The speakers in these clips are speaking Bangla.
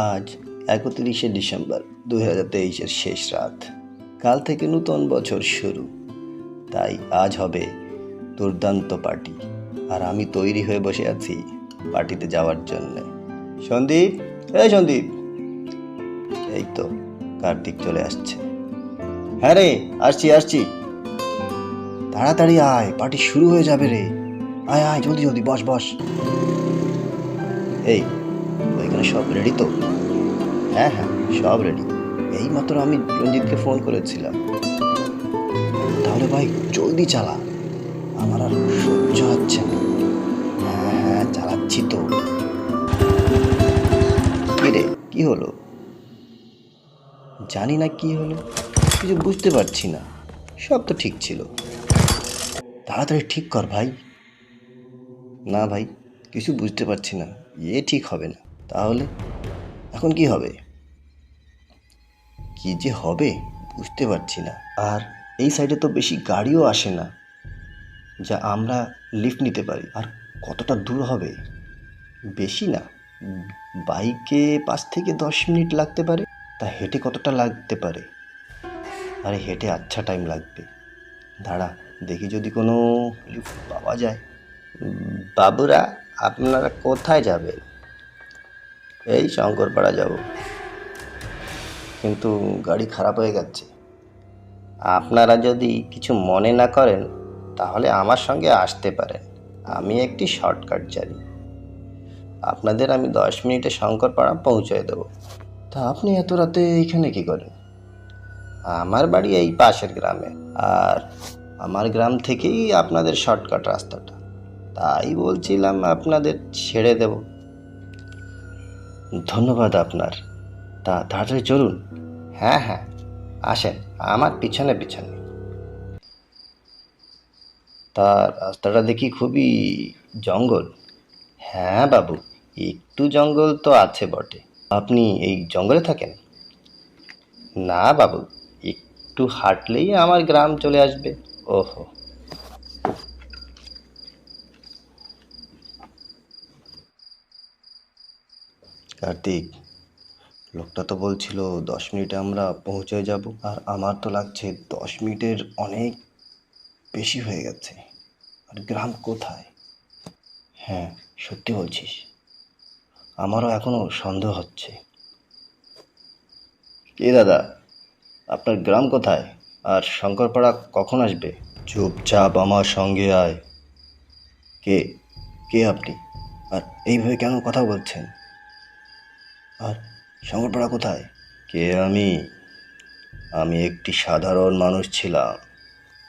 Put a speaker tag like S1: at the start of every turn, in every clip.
S1: আজ একত্রিশে ডিসেম্বর দু হাজার তেইশের শেষ রাত। কাল থেকে নূতন বছর শুরু। তাই আজ হবে দুর্দান্ত পার্টি। আর আমি তৈরি হয়ে বসে আছি পার্টিতে যাওয়ার জন্য। সন্দীপ, এই সন্দীপ। এই তো কার্তিক চলে আসছে। হ্যাঁ রে, আসছি আসছি। তাড়াতাড়ি আয়, পার্টি শুরু হয়ে যাবে রে। আয় আয়, জলদি জলদি, বস বস। এই ওইখানে সব রেডি তো? হ্যাঁ হ্যাঁ সব রেডি এই মাত্র আমি রঞ্জিতকে ফোন করেছিলাম। তাহলে ভাই, জলদি চালা। আমার আর সহ্য হচ্ছে না। হ্যাঁ হ্যাঁ চালাচ্ছি তো। কি রে, কি হলো? জানি না কি হলো। কিছু বুঝতে পারছি না। সব তো ঠিক ছিল। তাড়াতাড়ি ঠিক কর ভাই। না ভাই, কিছু বুঝতে পারছি না। এ ঠিক হবে না। তাহলে এখন কি হবে? কি যে হবে? বুঝতে পারছি না। আর এই সাইডে তো বেশি গাড়িও আসে না, যা আমরা লিফট নিতে পারি। আর কতটা দূর হবে? বেশি না। বাইকে পাঁচ থেকে দশ মিনিট লাগতে পারে। তা হেঁটে কতটা লাগতে পারে? আরে হেঁটে আচ্ছা টাইম লাগবে। দাঁড়া, দেখি যদি কোনো লিফট পাওয়া যায়। বাবুরা, আপনারা কোথায় যাবেন? এই শঙ্করপাড়া যাব। কিন্তু গাড়ি খারাপ হয়ে গেছে। আপনারা যদি কিছু মনে না করেন, তাহলে আমার সঙ্গে আসতে পারেন। আমি একটি শর্টকাট জানি। আপনাদের আমি দশ মিনিটে শঙ্করপাড়া পৌঁছে দেব। তা আপনি এত রাতে এখানে কি করেন? আমার বাড়ি এই পাশের গ্রামে। আর আমার গ্রাম থেকেই আপনাদের শর্টকাট রাস্তাটা। তাই বলছিলাম আপনাদের ছেড়ে দেব। ধন্যবাদ আপনার। তা তাড়াতাড়ি চলুন। হ্যাঁ হ্যাঁ। আসেন আমার পিছনে পিছনে। তা রাস্তাটা দেখি খুবই জঙ্গল। হ্যাঁ বাবু একটু জঙ্গল তো আছে বটে। আপনি এই জঙ্গলে থাকেন? না বাবু একটু হাঁটলেই আমার গ্রাম চলে আসবে। ওহো। কার্তিক লোকটা তো বলছিল দশ মিনিটে আমরা পৌঁছে যাব আর আমার তো লাগছে দশ মিনিটের অনেক বেশি হয়ে গেছে। আর গ্রাম কোথায়? হ্যাঁ সত্যি বলছিস। আমারও এখনও সন্দেহ হচ্ছে। কে দাদা আপনার গ্রাম কোথায়? আর শঙ্করপাড়া কখন আসবে? চুপচাপ আমার সঙ্গে আয়। কে? কে আপনি? আর এইভাবে কেন কথা বলছেন? আর শঙ্করপাড়া কোথায়? কে আমি? আমি একটি সাধারণ মানুষ ছিলাম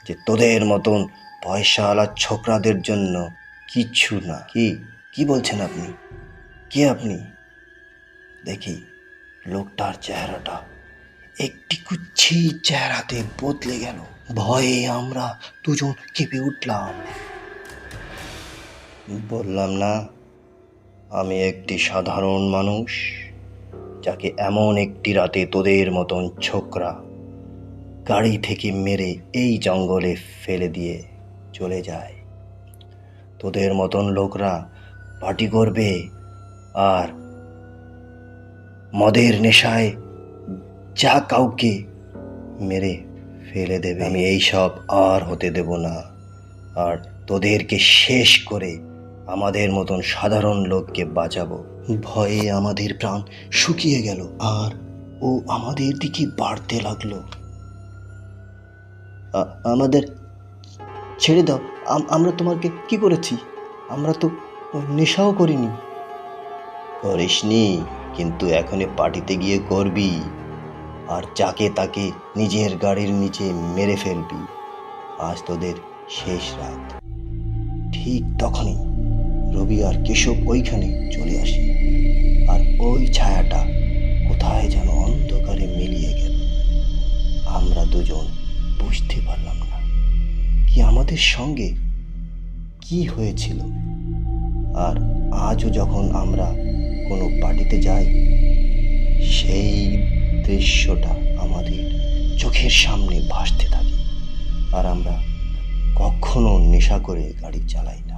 S1: যে তোদের মতন পয়সাওয়ালা ছোকরাদের জন্য কিচ্ছু না। কি? কি বলছেন আপনি? কে আপনি? দেখি লোকটার চেহারাটা একটি কুচ্ছি চেহারাতে বদলে গেল। ভয়ে আমরা দুজন কেঁপে উঠলাম। বললাম না আমি একটি সাধারণ মানুষ। যাকে এমন একটি রাতে তোদের মতন ছোকরা গাড়ি থেকে মেরে এই জঙ্গলে ফেলে দিয়ে চলে যায়। তোদের মতন লোকরা পার্টি করবে আর মদের নেশায় যা কাউকে মেরে ফেলে দেবে। আমি এইসব আর হতে দেব না। আর তোদেরকে শেষ করে আমাদের মতন সাধারণ লোককে বাঁচাবো। ভয়ে আমাদের প্রাণ শুকিয়ে গেল, আর ও আমাদের দিকে বাড়তে লাগল। আমাদের ছেড়ে দাও, আম- আমরা তোমাকে কি করেছি? আমরা তো নেশাও করিনি। করিসনি, কিন্তু এখনই পার্টিতে গিয়ে করবি, আর যাকে তাকে নিজের গাড়ির নিচে মেরে ফেলবি। আজ তোদের শেষ রাত। ঠিক তখনই। রবি আর কেশব ওইখানে চলে আসে। আর ওই ছায়াটা কোথায় যেন অন্ধকারে মিলিয়ে গেল। আমরা দুজন বুঝতে পারলাম না, কি আমাদের সঙ্গে কি হয়েছিল। আর আজও যখন আমরা কোনো পার্টিতে যাই, সেই দৃশ্যটা আমাদের চোখের সামনে ভাসতে থাকে। আর আমরা কখনো নেশা করে গাড়ি চালাই না।